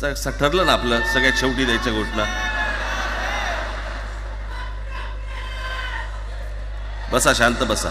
स- ठरलं ना आपलं सगळ्यात शेवटी द्यायच्या घोषणा बसा शांत बसा.